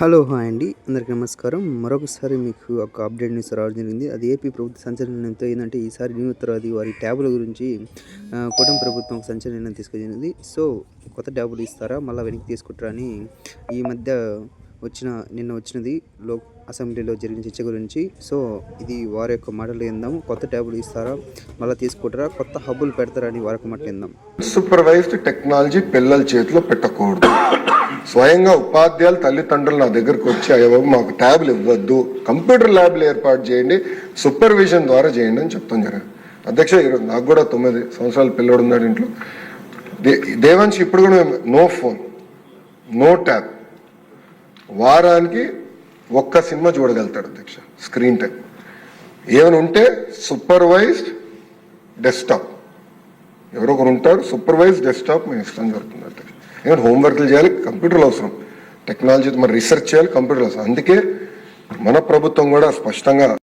Hello hi అండి. అందరికీ నమస్కారం. మరొకసారి మీకు ఒక అప్డేట్ న్యూస్ రావడం జరిగింది. అది ఏపీ ప్రభుత్వ సంచలన నిర్ణయంతో ఏంటంటే ఈసారి న్యూ ఉత్తరాది వారి ట్యాబుల గురించి కూటమి ప్రభుత్వం ఒక సంచలన నిర్ణయం తీసుకొచ్చింది. సో కొత్త ట్యాబులు ఇస్తారా? మళ్ళీ వెనక్కి తీసుకుంటారా అని ఈ మధ్య వచ్చిన నిన్న వచ్చినది లో అసెంబ్లీలో జరిగిన చర్చ గురించి. సో ఇది వారి యొక్క మాటలు విందాం కొత్త ట్యాబులు ఇస్తారా? మళ్ళీ తీసుకుంటారా? కొత్త హబ్బులు పెడతారా అని వారి యొక్క మాటలు విందాం. సూపర్వైజ్డ్ టెక్నాలజీ పిల్లల చేతిలో పెట్టకూడదు. స్వయంగా ఉపాధ్యాయులు తల్లిదండ్రులు నా దగ్గరకు వచ్చి అయ్యబాబు మాకు ట్యాబ్లు ఇవ్వద్దు. కంప్యూటర్ ల్యాబ్లు ఏర్పాటు చేయండి. సూపర్విజన్ ద్వారా చేయండి అని చెప్తాం జరిగింది. అధ్యక్ష ఈరోజు నాకు కూడా తొమ్మిది సంవత్సరాల పిల్లడు ఉన్నాడు ఇంట్లో. దే- దేవాంశ్ ఇప్పుడు కూడా మేము నో ఫోన్ నో ట్యాబ్ వారానికి ఒక్క సినిమా చూడగలుగుతాడు అధ్యక్ష స్క్రీన్ టైం ఏమైనా ఉంటే సూపర్వైజ్డ్ డెస్క్టాప్ ఎవరో ఒకరు ఉంటారు సూపర్వైజ్ డెస్క్టాప్ మేము ఇష్టం జరుగుతుంది అంటే హోంవర్క్లు చేయాలి కంప్యూటర్లు అవసరం. టెక్నాలజీ మరి రీసెర్చ్ చేయాలి కంప్యూటర్లు అవసరం. అందుకే మన ప్రభుత్వం కూడా స్పష్టంగా